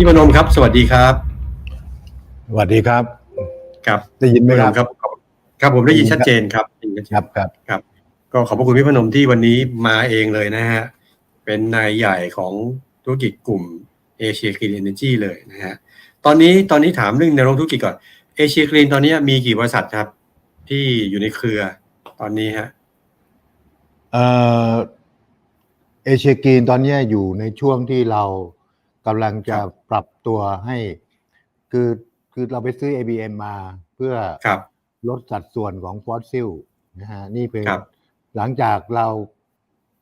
พี่พนมครับ สวัสดีครับสวัสดีครับครับได้ยินไหมพี่พนครับมครับ ครับผมได้ยินชัดเจนครับได้ยินชัดเจนครับครับครับ ก็ขอบพระคุณพี่พนมที่วันนี้มาเองเลยนะฮะเป็นนายใหญ่ของธุรกิจกลุ่มเอเชียคลีนเอเนจีเลยนะฮะตอนนี้ตอนนี้ถามเรื่องแนวโน้มธุรกิจก่อนเอเชียคลีนตอนนี้มีกี่บริษัทครับ ที่อยู่ในเครือตอนนี้ฮะเอ่อเอเชียกรีนตอนเนี้ยอยู่ในช่วงที่เรา กำลังจะปรับตัวให้ คือคือเราไปซื้อ ABM มาเพื่อครับลดสัดส่วนของฟอสซิลนะฮะนี่เป็นครับหลังจากเรา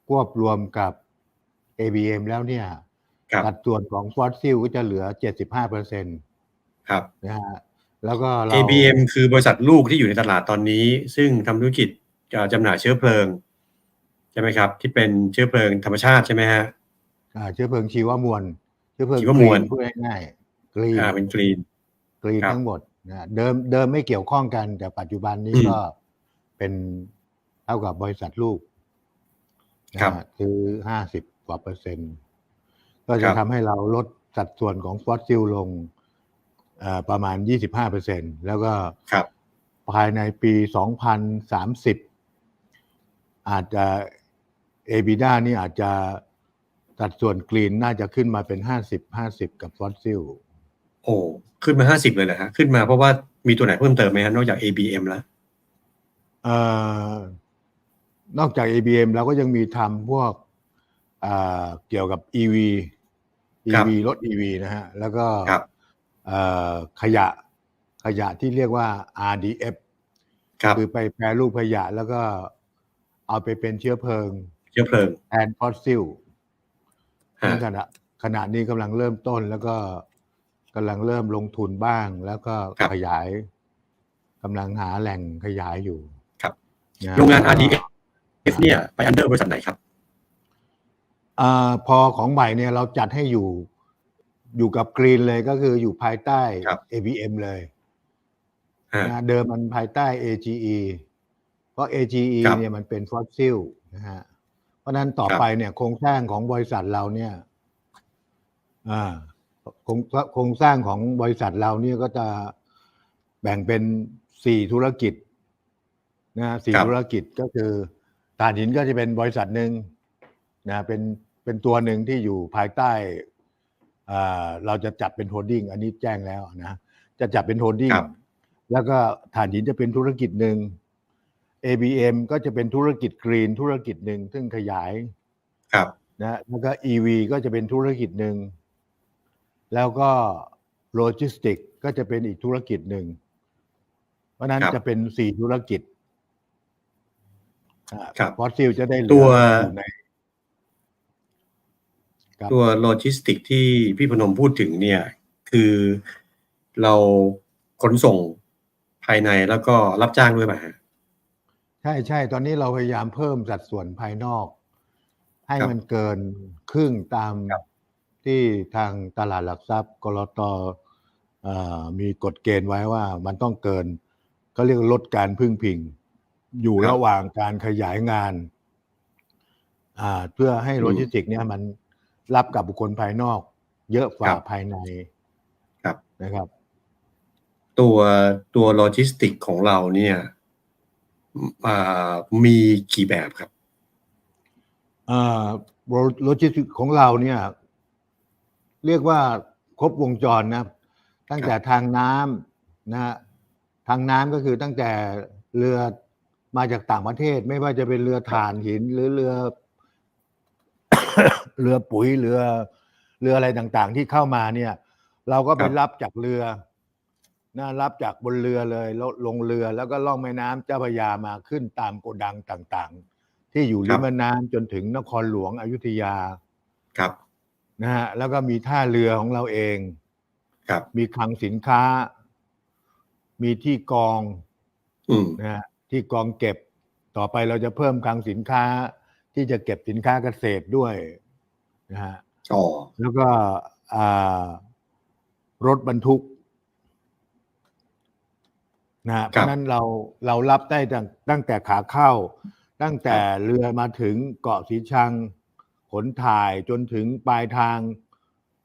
ควบรวมกับ ABM แล้วเนี่ยครับสัดส่วนของฟอสซิลก็จะเหลือ 75เปอร์เซ็นต์ครับนะฮะแล้วก็เรา ABM คือบริษัทลูกที่อยู่ในตลาดตอนนี้ ซึ่งทำธุรกิจเอ่อจำหน่ายเชื้อเพลิง ใช่ไหมครับ ที่เป็นเชื้อเพลิงธรรมชาติใช่ไหมฮะอ่าเชื้อเพลิงชีวมวล เชื้อเพลิงชีวมวลกรีนพูดง่ายๆกรีนอ่าเป็นกรีนกรีนครับทั้งหมดนะเดิมเดิมไม่เกี่ยวข้องกัน แต่ปัจจุบันนี้อืมก็เป็นเท่ากับบริษัทลูกนะครับฮะคือห้าสิบกว่าเปอร์เซ็นต์ ก็คจะรับทำให้เราลดสัดส่วนของฟอสซิลลงเอ่อประมาณ25เปอร์เซ็นต์แล้วก็ครับภายในปี2030อาจจะ EBITDA นี่อาจจะ สัดส่วนกรีนน่าจะขึ้นมาเป็น50 50กับฟอสซิล โอ้ ขึ้นมาห้าสิบเลยเหรอฮะ ขึ้นมาเพราะว่ามีตัวไหนเพิ่มเติมไหมฮะนอกจาก ABM แล้วเอ่อนอกจาก ABM เราก็ยังมีทำพวกอ่าเกี่ยวกับ EV ครับ EV รถ EV นะฮะ แล้วก็ครับเอ่อขยะขยะที่เรียกว่า RDF ครับคือไปแปรรูปขยะแล้วก็เอาไปเป็นเชื้อเพลิง เชื้อเพลิงแทนฟอสซิล ฮะขณะขณะนี้กำลังเริ่มต้นแล้วก็กำลังเริ่มลงทุนบ้าง แล้วก็ขยายกำลังหาแหล่งขยายอยู่ครับะโรงงาน RDF เนี่ยไปอันเดอร์บริษัทไหนครับอาพอของใหม่เนี่ยเราจัดให้อยู่อยู่กับกรีนเลยก็คืออยู่ภายใต้ครับ ABM เลยฮะนะเดิมมันภายใต้ AGE เพราะ AGE ครับเนี่ยมันเป็นฟอสซิลนะฮะเพ ราะฉะนั้นต่อครับไปเนี่ยโครงสร้างของบริษัทเราเนี่ยอ่าโครงโครงสร้างของบริษัทเราเนี่ยก็จะแบ่งเป็นสี่ธุรกิจนะฮะสี่ครับธุรกิจก็คือถ่านหินก็จะเป็นบริษัทหนึ่งนะเป็นเป็นตัวหนึ่งที่อยู่ภายใต้อ่าเราจะจัดเป็นโฮลดิ้งอันนี้แจ้งแล้วนะจะจัดเป็นโฮลดิ้งครับแล้วก็ถ่านหินจะเป็นธุรกิจหนึ่ง ABM ก็จะเป็นธุรกิจกรีนธุรกิจหนึ่งซึ่งขยายครับนะแล้วก็ EV ก็จะเป็นธุรกิจหนึ่งแล้วก็โลจิสติกก็จะเป็นอีกธุรกิจหนึ่งเพราะฉะนั้นครับจะเป็นสี่ธุรกิจครับฟอสซิลจะได้เหลือตัวอยู่ในครับตัวโลจิสติกที่พี่พนมพูดถึงเนี่ย คือเราขนส่งภายในแล้วก็รับจ้างด้วยป่ะฮะใช่ใช่ตอนนี้เราพยายามเพิ่มสัดส่วนภายนอก ให้ครับมันเกินครึ่งตามครับที่ทางตลาดหลักทรัพย์กรตเอ่อมีกฎเกณฑ์ไว้ว่ามันต้องเกินก็เรียกลดการพึ่งพิง อยู่ระหว่างการขยายงานอ่าเพื่อให้โลจิสติกส์เนี่ยมันรับกับบุคคลภายนอก เยอะกว่าภายในครับนะครับ ตัวตัวโลจิสติกของเราเนี่ยอ่า มีกี่แบบครับอ่าโลจิสติกของเราเนี่ย เรียกว่าครบวงจรนะ ตั้งแต่ทางน้ำนะฮะทางน้ำก็คือตั้งแต่เรือมาจากต่างประเทศ ไม่ว่าจะเป็นเรือถ่านหิน หรือเรือ เรือปุ๋ยเรือ เรืออะไรต่างๆ ที่เข้ามาเนี่ย เราก็ไปครับรับจากเรือ นะรับจากบนเรือเลยแล้วลงเรือแล้วก็ล่องแม่น้ำเจ้าพระยามาขึ้นตามโกดังต่างๆ ที่อยู่ริมแม่น้ำจนถึงนครหลวงอยุธยาครับ นะฮะแล้วก็มีท่าเรือของเราเอง ครับ มีคลังสินค้า มีที่กองอืม นะฮะที่กองเก็บต่อไปเราจะเพิ่มคลังสินค้า ที่จะเก็บสินค้าเกษตรด้วยนะฮะ อ๋อ แล้วก็อ่ารถบรรทุก นะฮะเพราะฉะนั้นเราเรารับได้ตั้งตั้งแต่ขาเข้า ตั้งแต่เรือมาถึงเกาะสีชัง ขนถ่ายจนถึงปลายทาง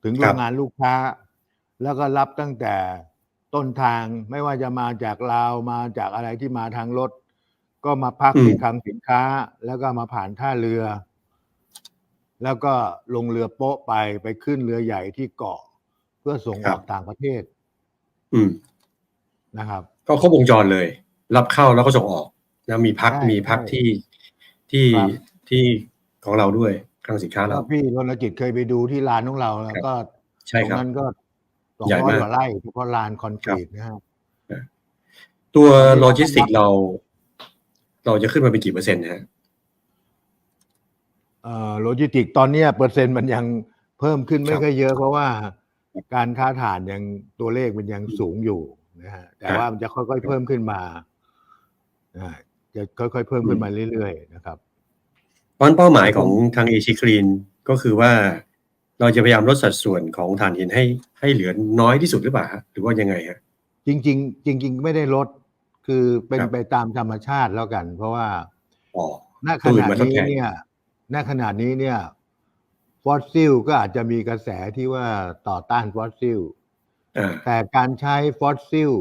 ถึงคโรรับงงานลูกค้า แล้วก็รับตั้งแต่ต้นทางไม่ว่าจะมาจากลาวมาจากอะไรที่มาทางรถ ก็มาพักอืมที่คลังสินค้า แล้วก็มาผ่านท่าเรือ แล้วก็ลงเรือโป๊ะไปไปขึ้นเรือใหญ่ที่เกาะ เพื่อส่งออกต่างประเทศ อืม นะครับ ก็ครบวงจรเลย รับเข้าแล้วก็ส่งออกแล้วมีพักใช่มีพักใช่ที่ที่ครับที่ของเราด้วยคลังสินค้าแล้เราวพี่รณกิจเคยไปดูที่ลานของเราแล้วก็ใช่ตรครับงนั้นก็สองใหญ่ร้อยมากกว่าไร่เฉพาะลานคอนกรีตนะฮะตัวตอนนี้โลจิสติกเรา เราจะขึ้นมาเป็นกี่เปอร์เซ็นต์นะฮะเอ่อโลจิสติกตอนเนี้ยเปอร์เซ็นต์มันยังเพิ่มขึ้นไม่ครับค่อยเยอะเพราะว่าการค้าฐานยังตัวเลขมันยังสูงอยู่ นะฮะแต่ครับว่ามันจะค่อยๆเพิ่มขึ้นมาอ่าจะค่อยๆเพิ่มขึ้นมาเรื่อยๆนะครับเพราะฉะนั้นเป้าหมายของทางเอชิครีนก็คือว่าเราจะพยายามลดสัดส่วนของถ่านหินให้ให้เหลือน้อยที่สุดหรือเปล่าฮะหรือว่ายังไงฮะจริง ๆ จริง ๆ ไม่ได้ลดคือเป็นครับไปตามธรรมชาติแล้วกัน เพราะว่าอ๋อณขตัวอื่ณะนมาทดนี้แทนเนี่ยณขณะนี้เนี่ยฟอสซิลก็อาจจะมีกระแสที่ว่าต่อต้านฟอสซิลอ่า แต่การใช้ฟอสซิล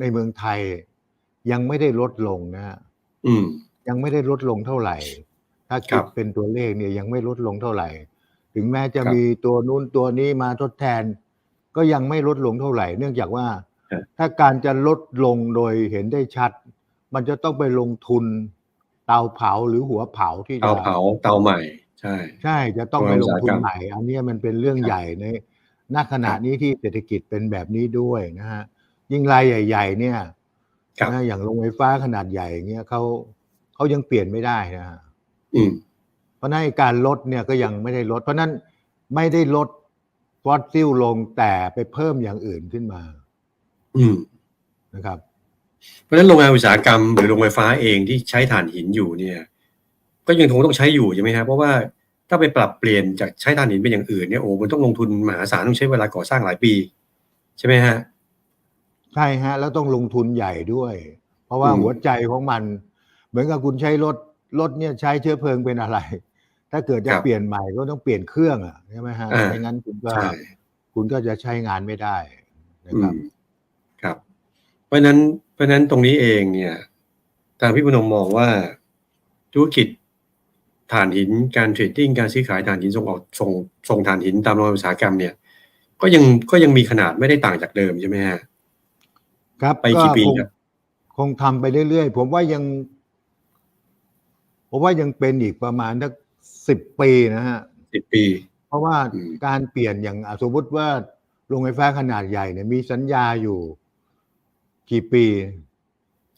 ในเมืองไทยยังไม่ได้ลดลงนะฮะอืมยังไม่ได้ลดลงเท่าไหร่ ถ้าครัคิดบเป็นตัวเลขเนี่ยยังไม่ลดลงเท่าไหร่ ถึงแม้จะครับมีตัวนู้นตัวนี้มาทดแทน ก็ยังไม่ลดลงเท่าไหร่ เนื่องจากว่าครับถ้าการจะลดลงโดยเห็นได้ชัด มันจะต้องไปลงทุนเตาเผาหรือหัวเผาที่เตาจะเผาเตาใหม่ ใช่ ใช่จะต้องไปลงทุนอุตสาหกรรมใหม่ อันเนี้ยมันเป็นเรื่องครับใหญ่ใน ณขณะครับนี้ที่เศรษฐกิจเป็นแบบนี้ด้วยนะฮะยิ่งรายใหญ่ ๆ เนี่ยครับนะอย่างโรงไฟฟ้าขนาดใหญ่เงี้ยเขาเขายังเปลี่ยนไม่ได้นะฮะอืมเพราะฉะนั้นไอ้การลดเนี่ยก็ยังไม่ได้ลด เพราะฉะนั้นไม่ได้ลดฟอสซิลลงแต่ไปเพิ่มอย่างอื่นขึ้นมา อืมนะครับ เพราะฉะนั้นโรงงานอุตสาหกรรมหรือโรงไฟฟ้าเองที่ใช้ถ่านหินอยู่เนี่ย ก็ยังคงต้องใช้อยู่ใช่ไหมครับเพราะว่า ถ้าไปปรับเปลี่ยนจากใช้ถ่านหินเป็นอย่างอื่นเนี่ยโอ้มันต้องลงทุนมหาศาลต้องใช้เวลาก่อสร้างหลายปี ใช่ไหมฮะ ใช่ฮะ แล้วต้องลงทุนใหญ่ด้วย เพราะว่าอืมหัวใจของมัน เหมือนกับคุณใช้รถรถเนี่ยใช้เชื้อเพลิงเป็นอะไร ถ้าเกิดจะเปลี่ยนใหม่ก็ต้องเปลี่ยนเครื่องอะใช่ไหมฮะไม่งั้นคุณก็ใช่คุณก็จะใช้งานไม่ได้นะอืครับมครับ เพราะฉะนั้นเพราะฉะนั้นตรงนี้เองเนี่ยทางพี่พนมมองว่าธุรกิจ ถ่านหินการเทรดดิ้งการซื้อขายถ่านหินส่งออกส่งส่งถ่านหินตามโรงงานอุตสาหกรรมเนี่ย ก็ยังก็ยังมีขนาดไม่ได้ต่างจากเดิมใช่ไหมฮะครับไปกี่ปีคงครับคงทำไปเรื่อยๆ ผมว่ายัง ผมว่ายังเป็นอีกประมาณสักสิบปีนะฮะสิบปี เพราะว่าอืมการเปลี่ยนอย่างอะสมมติว่าโรงไฟฟ้าขนาดใหญ่เนี่ยมีสัญญาอยู่กี่ปี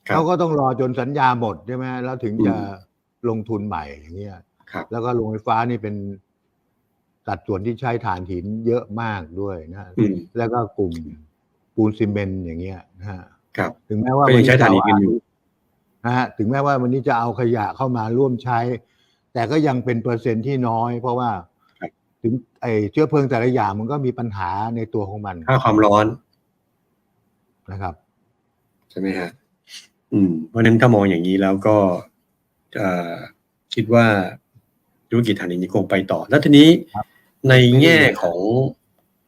ครับเขาก็ต้องรอจนสัญญาหมดใช่ไหมแล้วถึงจะอืม ลงทุนใหม่อย่างเงี้ยครับแล้วก็โรงไฟฟ้านี่เป็นสัดส่วนที่ใช้ถ่านหินเยอะมากด้วยนะอืมแล้วก็กลุ่มปูนซีเมนต์อย่างเงี้ยนะฮะครับถึงแม้ว่าก็ยังใช้ถ่านหินกันอยู่นะฮะถึงแม้ว่าวันนี้จะเอาขยะเข้ามาร่วมใช้ แต่ก็ยังเป็นเปอร์เซ็นต์ที่น้อย เพราะว่าครับถึงไอเชื้อเพลิงแต่ละอย่างมันก็มีปัญหาในตัวของมันค่าความร้อนนะครับ ใช่ไหมฮะอืมเพราะฉะนั้นถ้ามองอย่างนี้แล้วก็เอ่อ คิดว่าธุรกิจถ่านหินยังคงไปต่อ แล้วทีนี้ครับในแง่ของ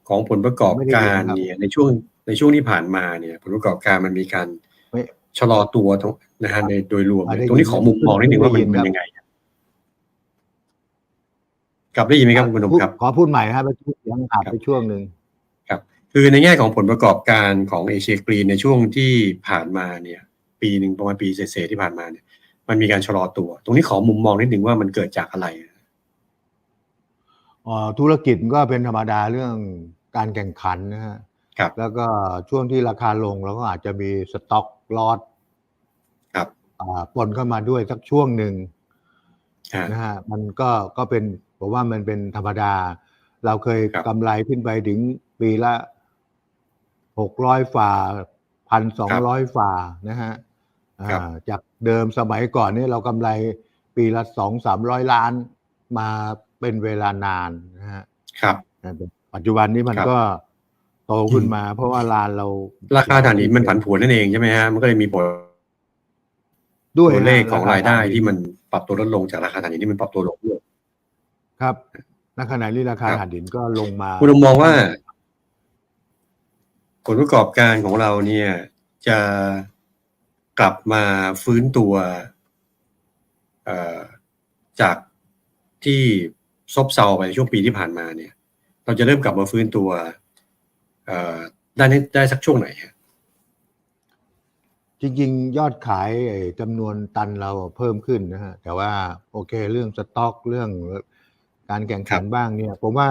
ของผลประกอบการไม่ได้เรียนครับเนี่ยในช่วงในช่วงที่ผ่านมาเนี่ยผลประกอบการมันมีการไม่ชะลอตัวตรงนะฮะในโดยรวมอ่าเนี่ยได้ตรงนี้ยินขอมุมมองนิดนึงว่ามันได้ยินมันครับยังไงกลับได้ยินไหมครับคุณพนมพูดครับขอพูดใหม่ครับเมื่อกี้เสียังหายไปช่วงหนึ่งคือในแง่ของผลประกอบการของเอเชียกรีนในช่วงที่ผ่านมาเนี่ย ปีหนึ่งประมาณปีเศษๆที่ผ่านมาเนี่ย มันมีการชะลอตัว ตรงนี้ขอมุมมองนิดนึงว่ามันเกิดจากอะไรอ๋อธุรกิจมันก็เป็นธรรมดาเรื่องการแข่งขันนะฮะครับแล้วก็ช่วงที่ราคาลงเราก็อาจจะมีสต็อกลอตครับอ่าปนเข้ามาด้วยสักช่วงหนึ่งอ่านะฮะมันก็ก็เป็นผมว่ามันเป็นธรรมดา เราเคยครับกำไรขึ้นไปถึงปีละหกร้อยฝ่าพันสองร้อยฝ่านะฮะอ่าครับจาก เดิมสมัยก่อนนี่เรากำไรปีละสองสามร้อยล้านมาเป็นเวลานานนะฮะครับแต่ปัจจุบันนี้มันครับก็โตขึ้นมา เพราะว่าลานเรา ราคาถ่านหินมันผันผวนนั่นเองใช่ไหมฮะมันก็เลยมีผลด้วยตัวเลขของครายได้ถ่นหินที่มันปรับตัวลดลงจากราคาถ่านหินที่มันปรับตัวลงด้วยครับณขณะนี้ราคาครับถ่านหินก็ลงมา คุณลุงมองว่า ผลประกอบการของเราเนี่ย จะ กลับมาฟื้นตัวเอ่อจากที่ซบเซาไปในช่วงปีที่ผ่านมาเนี่ย เราจะเริ่มกลับมาฟื้นตัวเอ่อได้ในได้สักช่วงไหนฮะจริงๆ ยอดขายไอ้จำนวนตันเราเพิ่มขึ้นนะฮะแต่ว่าโอเคเรื่องสต็อกเรื่องการแข่งขันบ้างเนี่ยผมว่า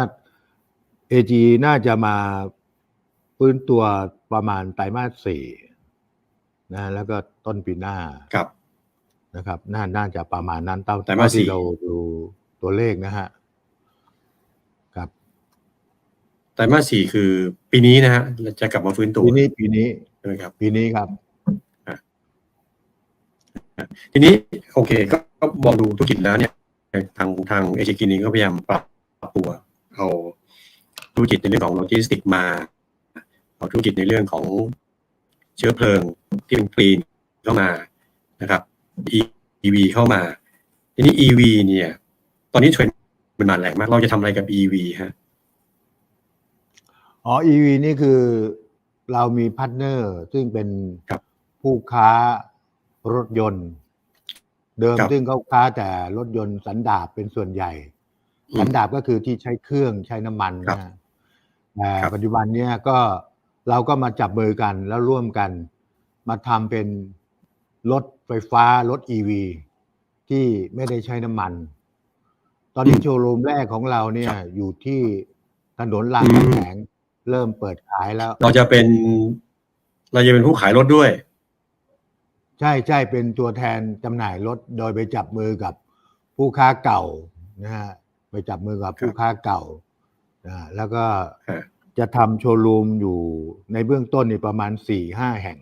AG น่าจะมาฟื้นตัวประมาณไตรมาสสี่ นะแล้วก็ต้นปีหน้าครับนะครับ น่าน่าจะประมาณนั้นเท่าไตรมาสสี่ที่เราดูตัวเลขนะฮะครับไตรมาสสี่คือปีนี้นะฮะเราจะกลับมาฟื้นตัวปีนี้ปีนี้ใช่ไหมครับ ปีนี้ครับทีนี้โอเค ก็ก็มองดูธุรกิจแล้วเนี่ยทางทางเอเชียกินีก็พยายามปรับปรับตัวเอาธุรกิจในเรื่องของโลจิสติกมาเอาธุรกิจในเรื่องของเชื้อเพลิงที่เป็นกรีนเข้ามานะครับ EV เข้ามา ทีนี้ EV เนี่ย ตอนนี้เทรนด์มันมาแรงมาก เราจะทำอะไรกับ EV ฮะอ๋อ EV นี่คือเรามีพาร์ทเนอร์ ซึ่งเป็นครับผู้ค้ารถยนต์ เดิมครับซึ่งเขาค้าแต่รถยนต์สันดาปเป็นส่วนใหญ่อืมสันดาปก็คือที่ใช้เครื่องใช้น้ำมันครับนะแต่ครับปัจจุบันเนี่ยก็ เราก็มาจับมือกันแล้วร่วมกัน มาทำเป็นรถไฟฟ้ารถ EV ที่ไม่ได้ใช้น้ำมัน ตอนนี้โชว์รูมแรกของเราเนี่ยอยู่ที่ถนนรามคำแหงเริ่มเปิดขายแล้ว เราจะเป็น เราจะเป็นผู้ขายรถด้วย ใช่ใช่เป็นตัวแทนจำหน่ายรถโดยไปจับมือกับผู้ค้าเก่านะฮะไปจับมือกับผู้ค้าเก่านะแล้วก็ฮะ จะทำโชว์รูมอยู่ในเบื้องต้นนี่ประมาณสี่ห้าแห่ง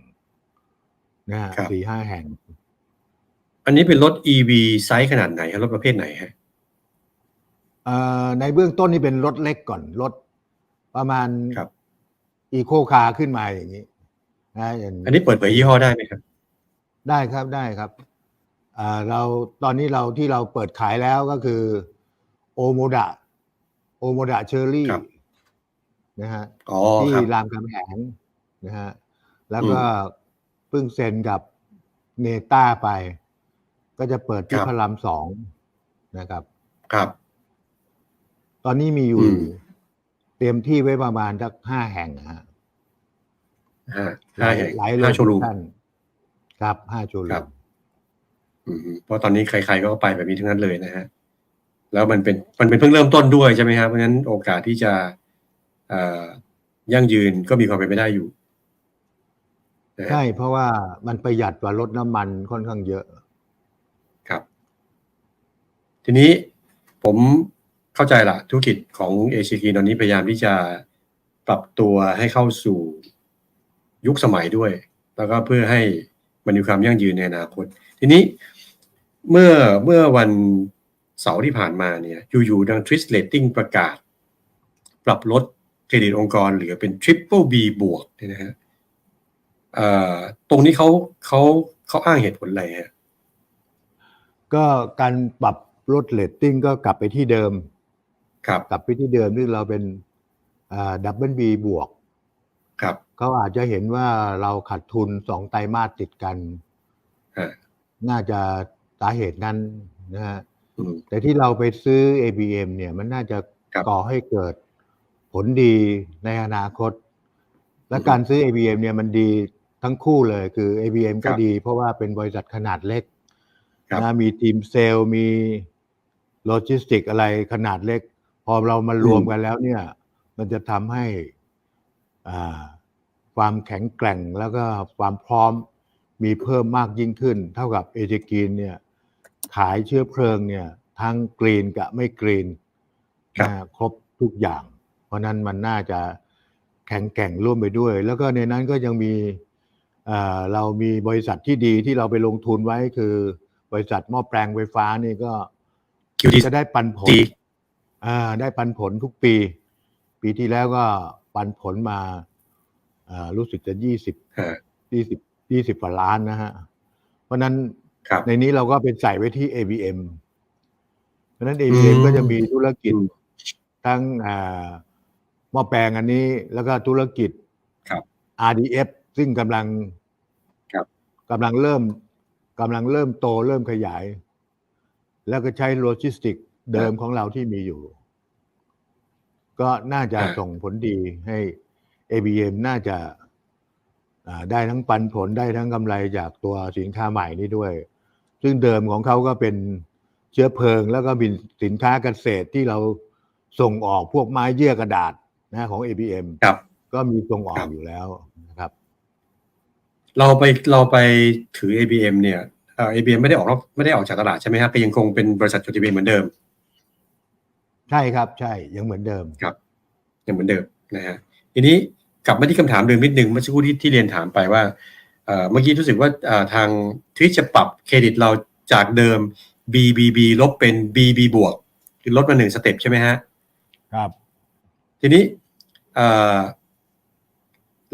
นะฮะครับสี่ห้าแห่ง อันนี้เป็นรถ EV ไซส์ขนาดไหนฮะรถประเภทไหนฮะเอ่อในเบื้องต้นนี่เป็นรถเล็กก่อนรถประมาณครับอีโคคาร์ขึ้นมาอย่างนี้นะอย่างอันนี้เปิดเผยยี่ห้อได้ไหมครับ ได้ครับได้ครับอ่าเราตอนนี้เราที่เราเปิดขายแล้วก็คือโอโมดะโอโมดะเชอรี่ครับ นะฮะอ๋อที่ครับรามคำแหงนะฮะแล้วก็เพิ่งเซ็นกับเนต้าไป ก็จะเปิดที่ครับพระรามสองนะครับ ครับ ตอนนี้มีอยู่อืมเตรียมที่ไว้ประมาณสักห้าแห่งนะฮะห้าห้าแห่งหลายห้าโชว์รูมท่านครับห้าโชว์รูครับมอืมเพราะตอนนี้ใครๆก็ไปแบบนี้ทั้งนั้นเลยนะฮะแล้วมันเป็นมันเป็นเพิ่งเริ่มต้นด้วยใช่ไหมครับเพราะฉะนั้นโอกาสที่จะเอ่อ ยั่งยืนก็มีความเป็นไปได้อยู่นะฮะใช่เพราะว่ามันประหยัดกว่ารถน้ำมันค่อนข้างเยอะ ครับ ทีนี้ผมเข้าใจละธุรกิจของเอเชียกีตอนนี้พยายามที่จะปรับตัวให้เข้าสู่ยุคสมัยด้วย แล้วก็เพื่อให้มันมีความยั่งยืนในอนาคต ทีนี้เมื่อเมื่อวันเสาร์ที่ผ่านมาเนี่ยอยู่ๆดังทริสเลตติ้งประกาศ ปรับลด เครดิตองค์กรเหลือเป็น Triple B บวกเนี่ยนะฮะเอ่อตรงนี้เขาเขาเขาอ้างเหตุผลอะไรฮะก็การปรับลดเลตติ้งก็กลับไปที่เดิม ครับกลับไปที่เดิมที่เราเป็นดับเบิลบีบวก ครับเขาอาจจะเห็นว่าเราขาดทุนสองไตรมาสติดกันฮะน่าจะสาเหตุนั้นนะฮะอืมแต่ที่เราไปซื้อ ABM เนี่ยมันน่าจะครับก่อให้เกิด ผลดีในอนาคต และอือฮึการซื้อ ABM เนี่ยมันดีทั้งคู่เลยคือ ABM ครัก็บดี เพราะว่าเป็นบริษัทขนาดเล็กครับนะมีทีมเซลล์มีโลจิสติกอะไรขนาดเล็ก พอเรามารวมอืมกันแล้วเนี่ย มันจะทำให้อ่าความแข็งแกร่งแล้วก็ความพร้อมมีเพิ่มมากยิ่งขึ้น เท่ากับเอเจกีนเนี่ย ขายเชื้อเพลิงเนี่ย ทั้งกรีนกับไม่กรีนครับนะครบทุกอย่าง เพราะนั้นมันน่าจะแข็งแกร่งร่วมไปด้วย แล้วก็ในนั้นก็ยังมีเอ่อเรามีบริษัทที่ดีที่เราไปลงทุนไว้คือบริษัทหม้อแปลงไฟฟ้านี่ก็ QT จะได้ปันผลดีอ่าได้ปันผลทุกปี ปีที่แล้วก็ปันผลมาอ่ารู้สึกจะยี่สิบฮะยี่สิบยี่สิบกว่าล้านนะฮะ เพราะฉะนั้นครับในนี้เราก็เป็นใส่ไว้ที่ ABM เพราะฉะนั้น ABM อืมก็จะมีธุรกิจอืมทั้งอ่า หม้อแปลงอันนี้แล้วก็ธุรกิจ ครับ RDF ซึ่งกำลังครับกำลังเริ่มกำลังเริ่มโตเริ่มขยาย แล้วก็ใช้โลจิสติกเดิมของเราที่มีอยู่ ก็น่าจะอ่าส่งผลดีให้ ABM น่าจะอ่าได้ทั้งปันผลได้ทั้งกำไรจากตัวสินค้าใหม่นี้ด้วย ซึ่งเดิมของเขาก็เป็นเชื้อเพลิง แล้วก็เป็นสินค้าเกษตรที่เราส่งออกพวกไม้เยื่อกระดาษ นะของ ABM ครับ ก็มีส่งออครักบอยู่แล้วนะครับ เราไปเราไปถือ ABM เนี่ยเอ่อ ABM ไม่ได้ออกนอกไม่ได้ออกจากตลาดใช่ไหมครับก็ยังคงเป็นบริษัทจดทะเบียนเหมือนเดิม ใช่ครับใช่ยังเหมือนเดิมยังเหมือนเดิมนะฮะทีนี้กลับมาที่คำถามเดิมนิดนึงเมื่อสักครู่ที่ที่เรียนถามไปว่าเอ่อเมื่อกี้รู้สึกว่าเอ่อทางทวิจะปรับเครดิตเราจากเดิม BBB ลบเป็น BB บวกคือลดมาหนึ่งสเต็ปใช่ไหมฮะครับ ทีนี้ เอ่อ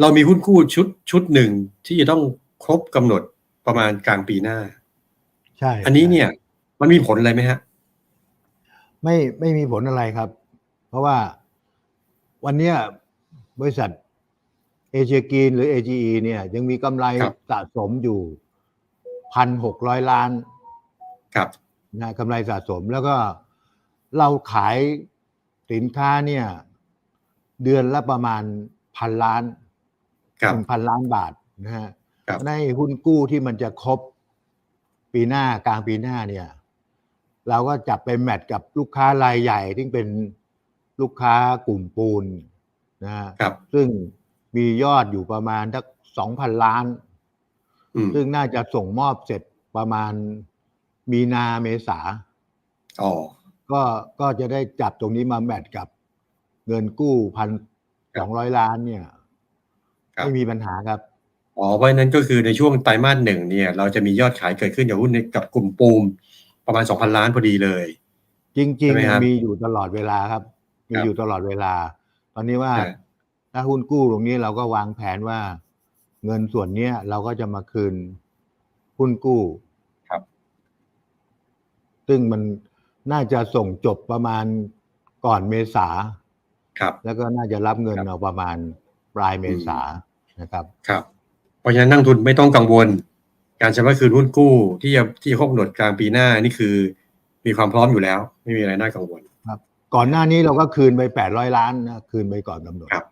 เรามีหุ้นกู้ชุดชุดหนึ่งที่จะต้องครบกำหนดประมาณกลางปีหน้า ใช่ อันนี้เนี่ยมันมีผลอะไรไหมฮะ ไม่ไม่มีผลอะไรครับ เพราะว่าวันเนี้ยบริษัทเอเชียกีนหรือ AGE เนี่ย ยังมีกำไรครับ สะสมอยู่พันหกร้อยล้านครับ นะกำไรสะสมแล้วก็เราขายสินค้าเนี่ย เดือนละประมาณพันล้านครับหนึ่งพันล้านบาทนะฮะครับในหุ้นกู้ที่มันจะครบปีหน้ากลางปีหน้าเนี่ย เราก็จับไปแมทกับลูกค้ารายใหญ่ที่เป็นลูกค้ากลุ่มปูนนะฮะครับซึ่งมียอดอยู่ประมาณทักสองพันล้านอืมซึ่งน่าจะส่งมอบเสร็จประมาณมีนาเมษาอ๋อก็ก็จะได้จับตรงนี้มาแมทกับ เงินกู้พันสองร้อยล้านเนี่ยครับไม่มีปัญหาครับอ๋อเพราะฉะนั้นก็คือในช่วงไตรมาสหนึ่งเนี่ย เราจะมียอดขายเกิดขึ้นจากหุ้นในกับกลุ่มปูมประมาณ2,000ล้านพอดีเลย จริงใช่ไหมครับๆมีอยู่ตลอดเวลาครับ มีครับอยู่ตลอดเวลา ตอนนี้ว่าใช่ถ้าหุ้นกู้ตรงนี้เราก็วางแผนว่า เงินส่วนเนี้ยเราก็จะมาคืนหุ้นกู้ครับ ซึ่งมันน่าจะส่งจบประมาณก่อนเมษา ครับ แล้วก็น่าจะรับเงินครับเอาประมาณปลายเมษานะครับครับ เพราะฉะนั้นนักลงทุนไม่ต้องกังวล การชำระคืนหุ้นกู้ที่จะที่จะครบกำหนดกลางปีหน้านี่คือ มีความพร้อมอยู่แล้ว ไม่มีอะไรน่ากังวลก่อนหน้านี้เราก็คืนไปแปดร้อยล้านนะคืนไปก่อนกำหนดครับ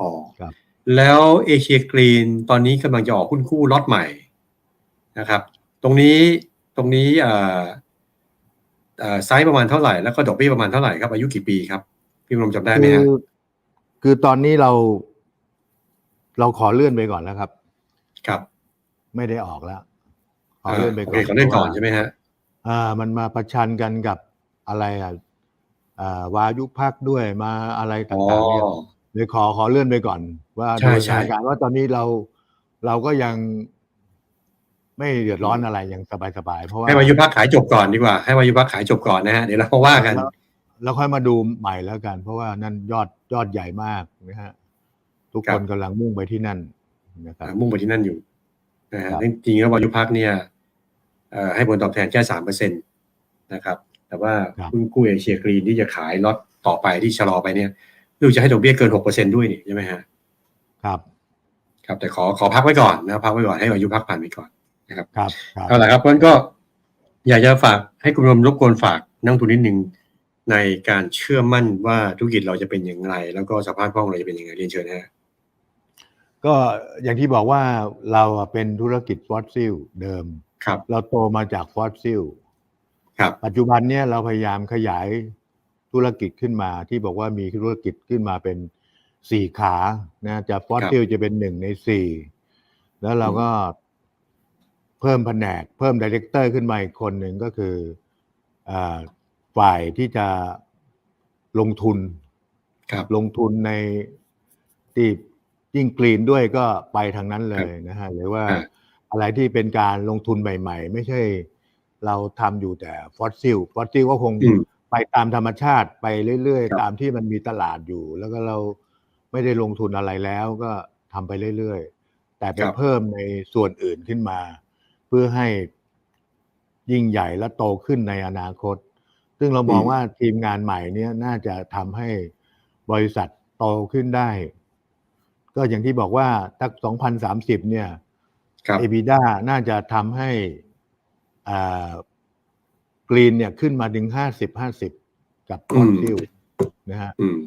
อ๋อครับ แล้วเอเชียกรีนตอนนี้กำลังจะออกหุ้นกู้ล็อตใหม่นะครับ ตรงนี้ตรงนี้เอ่อเอ่อไซส์ประมาณเท่าไหร่แล้วก็ดอกเบี้ยประมาณเท่าไหร่ครับอายุกี่ปีครับ พี่มนมจำได้ไหมคืฮะอคือตอนนี้เรา เราขอเลื่อนไปก่อนแล้วครับ ครับ ไม่ได้ออกแล้ว ขอเลื่อนไปโอก่เคอนขอเลื่อนก่อนพราะว่าใช่ไหมฮะอ่า มันมาประชันกันกับอะไรอะอ่าวายุพักด้วยมาอะไรอ๋อต่างๆเนี่ยเลยขอขอเลื่อนไปก่อน ว่าใช่โดยใช่สถานการณ์ว่าตอนนี้เราเราก็ยังไม่เดือดร้อนอะไรยังสบายๆเพราะว่าให้วายุพักขายจบก่อนดีกว่า ให้วายุพักขายจบก่อนนะฮะเดี๋ยวเรามาว่ากัน แล้วแล้วค่อยมาดูใหม่แล้วกัน เพราะว่านั่นยอดยอดใหญ่มากนะฮะทุกครับคนกำลังมุ่งไปที่นั่นนะครับมุ่งไปที่นั่นอยู่นะฮะครับจริงๆแล้ววายุพักเนี่ยเอ่อให้ผลตอบแทนแค่สามเปอร์เซ็นตนะครับ แต่ว่าหุ้นกู้เอเชียกรีนที่จะขายล็อตต่อไปที่ชะลอไปเนี่ยดูจะให้ดอกเบี้ยเกินหกเปอร์เซ็นด้วยนี่ใช่ไหมฮะครับ ครับแต่ขอขอพักไว้ก่อนนะพักไว้ก่อนให้อายุพักผ่านไปก่อนนะครับครับครับเอาละครับเพราะฉะนั้นก็อยากจะฝากให้คุณผู้ชมรบกวนฝากนักลงทุนนิดนึง ในการเชื่อมั่นว่าธุรกิจเราจะเป็นอย่างไร แล้วก็สภาพคล่องเราจะเป็นยังไงเรียนเชิญนะฮะก็อย่างที่บอกว่าเราอะเป็นธุรกิจฟอสซิลเดิมครับ เราโตมาจากฟอสซิลครับ ปัจจุบันเนี่ยเราพยายามขยายธุรกิจขึ้นมา ที่บอกว่ามีธุรกิจขึ้นมาเป็นสี่ขานะจากฟอสซิลจะเป็นหนึ่งในสี่แล้วเราก็เพิ่มแผนก เพิ่มดีเรคเตอร์ขึ้นมาอีกคนหนึ่งก็คืออา ฝ่ายที่จะลงทุนครับลงทุนในที่ยิ่งกรีนด้วยก็ไปทางนั้นเลยนะฮะหรือว่าอ่าอะไรที่เป็นการลงทุนใหม่ ๆ ไม่ใช่เราทำอยู่แต่ฟอสซิลฟอสซิลก็คงอืมไปตามธรรมชาติไปเรื่อยครับๆตามที่มันมีตลาดอยู่ แล้วก็เราไม่ได้ลงทุนอะไรแล้วก็ทำไปเรื่อยๆ แต่ไปครับเพิ่มในส่วนอื่นขึ้นมา เพื่อให้ยิ่งใหญ่และโตขึ้นในอนาคต ซึ่งซึ่งเรามองอืมว่าทีมงานใหม่เนี้ยน่าจะทำให้บริษัทโตขึ้นได้ ก็อย่างที่บอกว่าตัก2030เนี่ยครับเอ d ด a น่าจะทำให้อ่ากรีนเนี่ยขึ้นมาถึง50 50กับฟอสซิลนะฮะอืม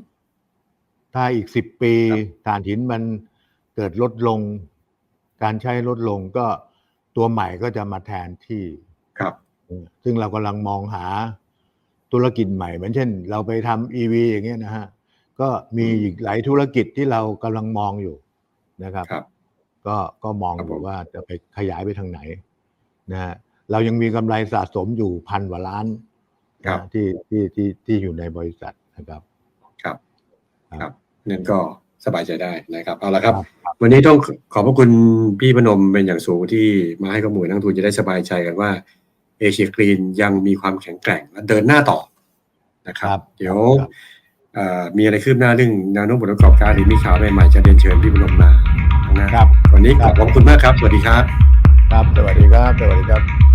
ถ้าอีกสิบปีครับถ่านหินมันเกิดลดลง การใช้ลดลงก็ตัวใหม่ก็จะมาแทนที่ ครับเออซึ่งเรากำลังมองหา ธุรกิจใหม่เหมือนเช่น เราไปทำ EV อย่างเงี้ยนะฮะก็มีอืมอีกหลายธุรกิจที่เรากำลังมองอยู่นะครับครับก็ก็มองครับอผยู่มว่าจะไปขยายไปทางไหนนะฮะเรายังมีกำไรสะสมอยู่พันกว่าล้านครับนะที่ที่ที่ที่อยู่ในบริษัทนะครับ ครับ ครับครับนั่นก็สบายใจได้นะครับ เอาละครับครับ วันนี้ต้องขอบพระคุณพี่พนมเป็นอย่างสูงที่มาให้ข้อมูลนักลงทุนจะได้สบายใจกันว่า เอเชียกรีนยังมีความแข็งแกร่งและเดินหน้าต่อนะครับครับเดี๋ยวครับเอ่อมีอะไรคืบหน้าเรื่องแนวโน้มผลประกอบการหรือมีข่าวใหม่ๆจะเรียนเชิญพี่พนมมาข้างหน้าครับวันนี้คขรัอบบพระคุณมากครับ สวัสดีครับ ครับ สวัสดีครับ สวัสดีครับ